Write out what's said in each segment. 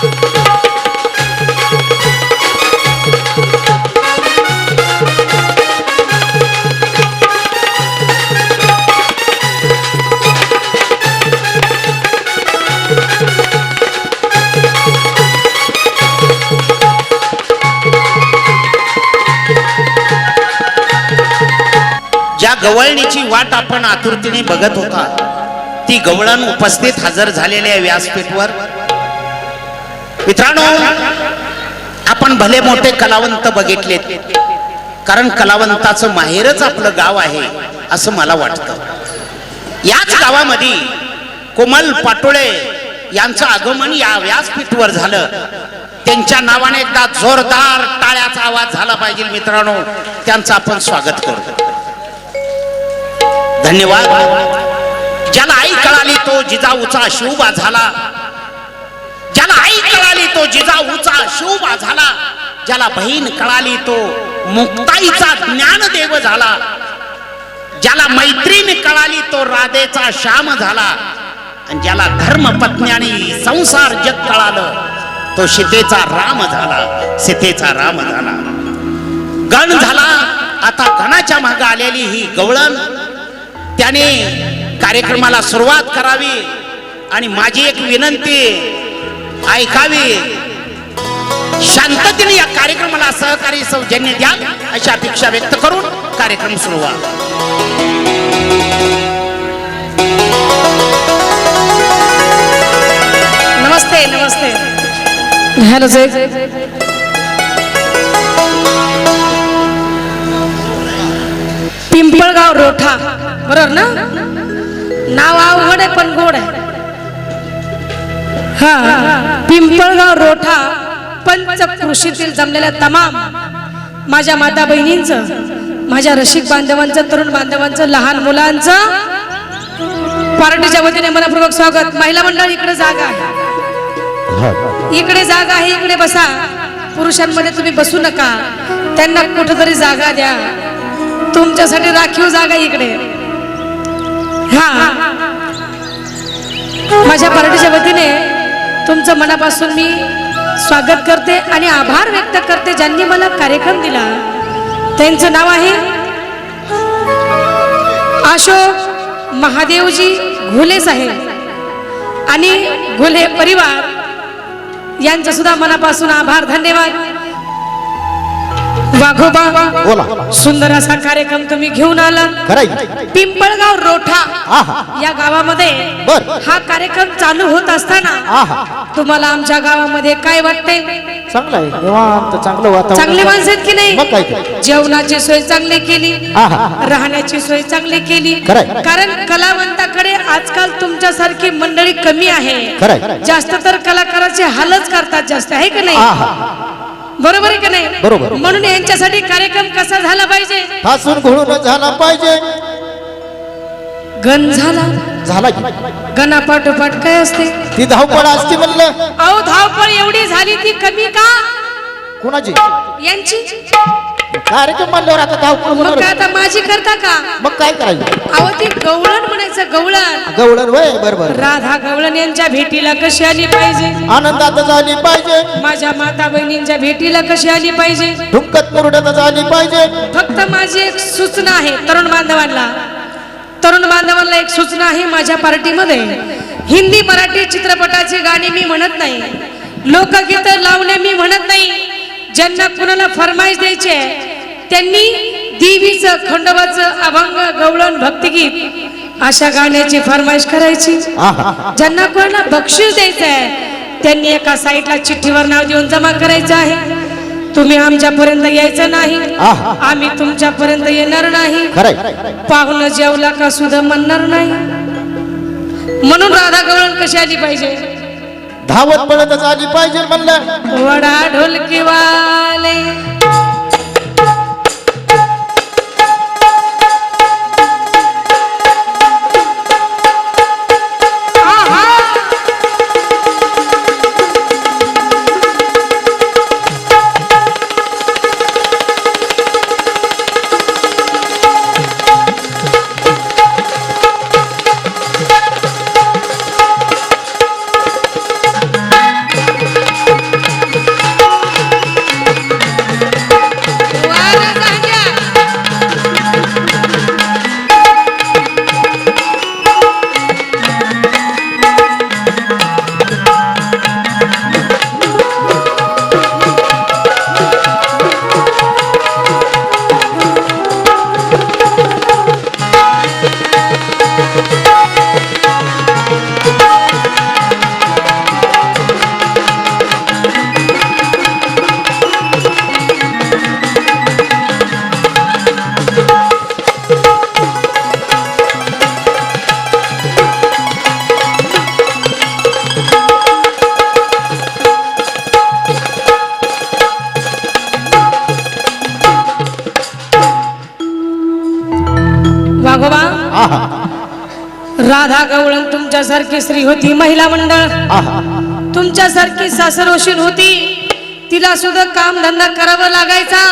ज्या गवळणीची वाट आपण आतुरतेने बघत होता ती गवळण उपस्थित हजर झालेल्या व्यासपीठवर मित्रांनो आपण भले मोठे कलावंत बघितलेत कारण कलावंताचं माहेरच आपलं गाव आहे असं मला वाटतं. याच गावामध्ये कोमल पाटोळे यांचं आगमन या व्यासपीठवर झालं. त्यांच्या नावाने एकदा जोरदार टाळ्याचा आवाज झाला पाहिजे मित्रांनो. त्यांचं आपण स्वागत करतो. धन्यवाद. ज्याला आई कळाली तो जिजाऊचा शिवबा झाला. ज्याला आई कळाली तो जिजाऊचा शिवबा झाला ज्याला बहीण कळाली तो मुक्ताईचा ज्ञानदेव झाला ज्याला मैत्रीण कळाली तो राधेचा श्याम झाला आणि ज्याला धर्मपत्न्याने संसार जग कळालं तो सीतेचा राम झाला सीतेचा राम झाला. गण झाला आता गणाच्या मागे आलेली ही गवळण त्याने कार्यक्रमाला सुरुवात करावी आणि माझी एक विनंती ऐकावी. शांततेने या कार्यक्रमाला सहकारी सौजन्य द्या अशी अपेक्षा व्यक्त करून कार्यक्रम सुरुवात नमस्ते नमस्ते. हॅलो जय पिंपळगाव रोठा. बरोबर ना? नाव अवघड आहे पण गोड आहे. हा पिंपळगाव रोठा पंचकृषीतील जमलेल्या तमाम माझ्या माता बहिणींचं माझ्या रसिक बांधवांचं तरुण बांधवांचं लहान मुलांचं पार्टीच्या वतीने मनपूर्वक स्वागत. महिला मंडळ इकडे जागा आहे. इकडे जागा आहे इकडे बसा. पुरुषांमध्ये तुम्ही बसू नका. त्यांना कुठंतरी जागा द्या. तुमच्यासाठी राखीव जागा इकडे. हा माझ्या पार्टीच्या वतीने तुमचं मनापासून मी स्वागत करते आणि आभार व्यक्त करते ज्यांनी मला कार्यक्रम दिला. त्यांचं नाव आहे अशोक महादेवजी घुले साहेब. आणि घोले परिवार यांचं सुद्धा मनापासून आभार धन्यवाद. वाघोबा बोला. सुंदर असा कार्यक्रम तुम्ही घेऊन आला. पिंपळगाव रोठा या गावामध्ये. हा कार्यक्रम चालू होत असताना तुम्हाला आमच्या गावामध्ये काय वाटते चांगलं आहे. चांगलं चांगले माणसं की नाही? जेवणाची सोय चांगली केली. राहण्याची सोय चांगली केली. कारण कलावंताकडे आजकाल तुमच्यासारखी मंडळी कमी आहे. जास्त तर कलाकाराचे हालच करतात जास्त. आहे का नाही? बरोबर आहे का नाही? बरोबर. म्हणून यांच्यासाठी कार्यक्रम कसा झाला पाहिजे? फासून घोळून झाला पाहिजे. गण झाला. झाला की. गणापाठोपाठ काय असते? ती धावपळ असते म्हणलं. अहो धावपळ एवढी झाली ती कमी का? कुणाची? यांची. कार्यक्रम म्हणल्यावर आता मग माझी करता का? मग काय करायचं? अहो ती गवळण म्हणायचं गवळण. गवळण वय बरोबर राधा गवळण यांच्या भेटीला कशी आली पाहिजे? आनंदात झाली पाहिजे. माझ्या माता बहिणींच्या भेटीला कशी आली पाहिजे? ढुंकत मुरड्यात झाली पाहिजे. फक्त माझी एक सूचना आहे तरुण बांधवांना. तरुण बांधवांना एक सूचना आहे माझ्या पार्टीमध्ये. हिंदी मराठी चित्रपटाची गाणी मी म्हणत नाही. लोकगीत लावणे मी म्हणत नाही. ज्यांना कुणाला फरमाईश द्यायचे आहे, त्यांनी देवीचं खंडोबाचं अभंग गवळण भक्तिगीत अशा गाण्याची फरमाईश करायची. ज्यांना कोणाला बक्षीस द्यायचं आहे त्यांनी एका साईडला चिठ्ठीवर नाव देऊन जमा करायचं आहे. तुम्ही आमच्यापर्यंत यायचं नाही. आम्ही तुमच्यापर्यंत येणार नाही. पाहुणं जेवला का सुद्धा म्हणणार नाही. म्हणून राधा गवळण कशी आली पाहिजे? धावत पळतच आली पाहिजे म्हणलं. वडा ढोलकी वाले तुमच्यासारखी स्त्री होती महिला मंडळ. तुमच्यासारखी सासरोशीन होती. तिला सुद्धा काम धंदा करावा लागायचा.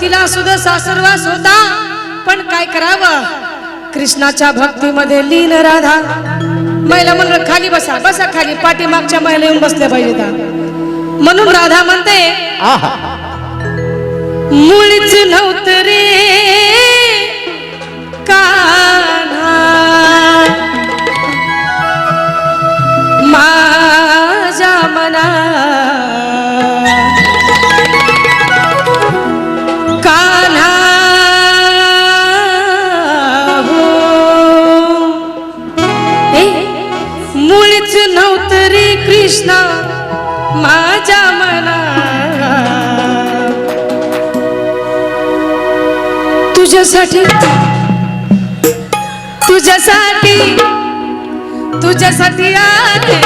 तिला सुद्धा सासरवास होता. पण काय करावं? कृष्णाच्या भक्तीमध्ये लीन राधा. महिला मंडळ खाली बसा बसा खाली. पाठीमागच्या महिला येऊन बसल्या पाहिजेत म्हणून राधा म्हणते मुळीच नव्हतं रे कान्हा. माझ्या मना कान्हा हो. मुळीच नव्हतं रे कृष्णा माझ्या मना तुझ्यासाठी तुझ्यासाठी तुझ्यासाठी आले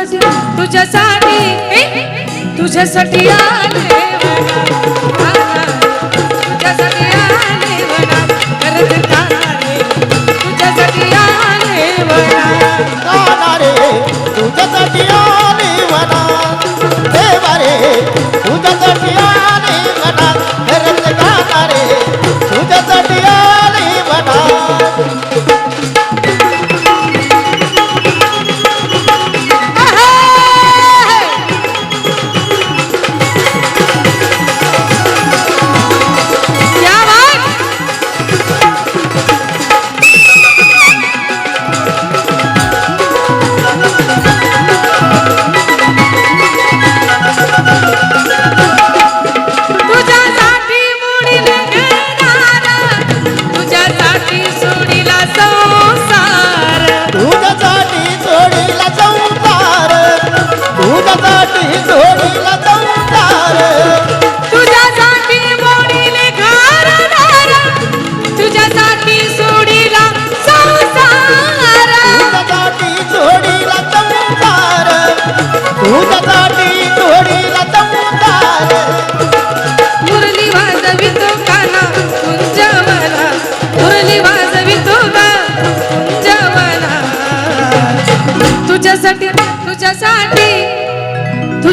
तुझ्यासाठी तुझ्यासाठी तुझ्यासाठी आले तुझ्यासाठी आले म्हणा. तुझ्यासाठी आले म्हणा. रे तुझ्यासाठी म्हणा देवा रे तुझ्यासाठी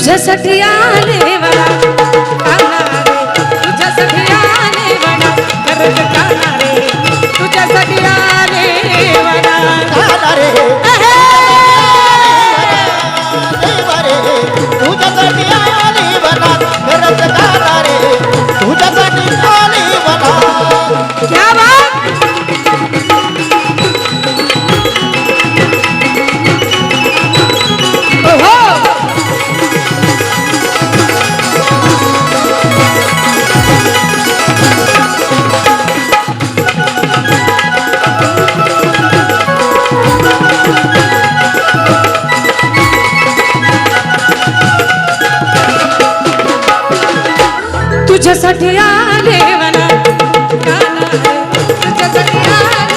तुझ्यासाठी आले तुझ्यासाठी आले वना तुझ्यासाठी आले.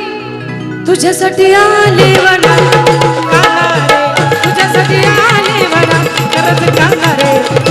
तुझ्यासाठी आले वना तुझ्यासाठी आले वना